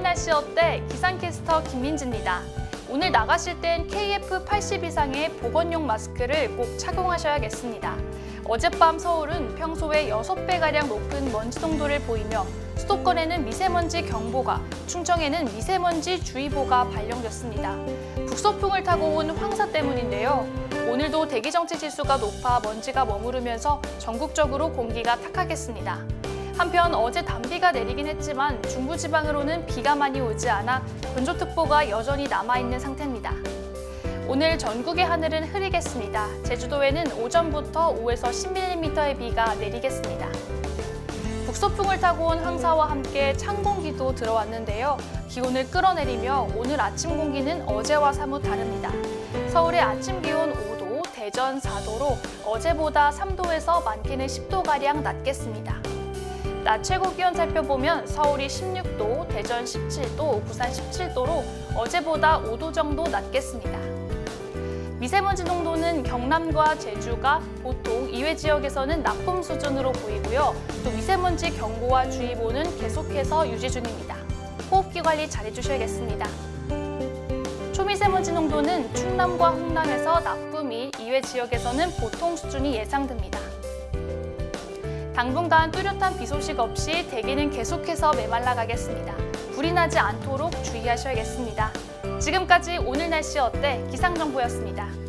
날씨 어때? 기상캐스터 김민지입니다. 오늘 나가실 땐 KF80 이상의 보건용 마스크를 꼭 착용하셔야겠습니다. 어젯밤 서울은 평소에 6배가량 높은 먼지 농도를 보이며 수도권에는 미세먼지 경보가, 충청에는 미세먼지 주의보가 발령됐습니다. 북서풍을 타고 온 황사 때문인데요. 오늘도 대기정체 지수가 높아 먼지가 머무르면서 전국적으로 공기가 탁하겠습니다. 한편 어제 단비가 내리긴 했지만 중부지방으로는 비가 많이 오지 않아 건조특보가 여전히 남아있는 상태입니다. 오늘 전국의 하늘은 흐리겠습니다. 제주도에는 오전부터 5에서 10mm의 비가 내리겠습니다. 북서풍을 타고 온 황사와 함께 찬 공기도 들어왔는데요. 기온을 끌어내리며 오늘 아침 공기는 어제와 사뭇 다릅니다. 서울의 아침 기온 5도, 대전 4도로 어제보다 3도에서 많게는 10도가량 낮겠습니다. 낮 최고 기온 살펴보면 서울이 16도, 대전 17도, 부산 17도로 어제보다 5도 정도 낮겠습니다. 미세먼지 농도는 경남과 제주가 보통 이외 지역에서는 나쁨 수준으로 보이고요. 또 미세먼지 경고와 주의보는 계속해서 유지 중입니다. 호흡기 관리 잘 해주셔야겠습니다. 초미세먼지 농도는 충남과 홍남에서 나쁨이 이외 지역에서는 보통 수준이 예상됩니다. 당분간 뚜렷한 비 소식 없이 대기는 계속해서 메말라 가겠습니다. 불이 나지 않도록 주의하셔야겠습니다. 지금까지 오늘 날씨 어때 기상정보였습니다.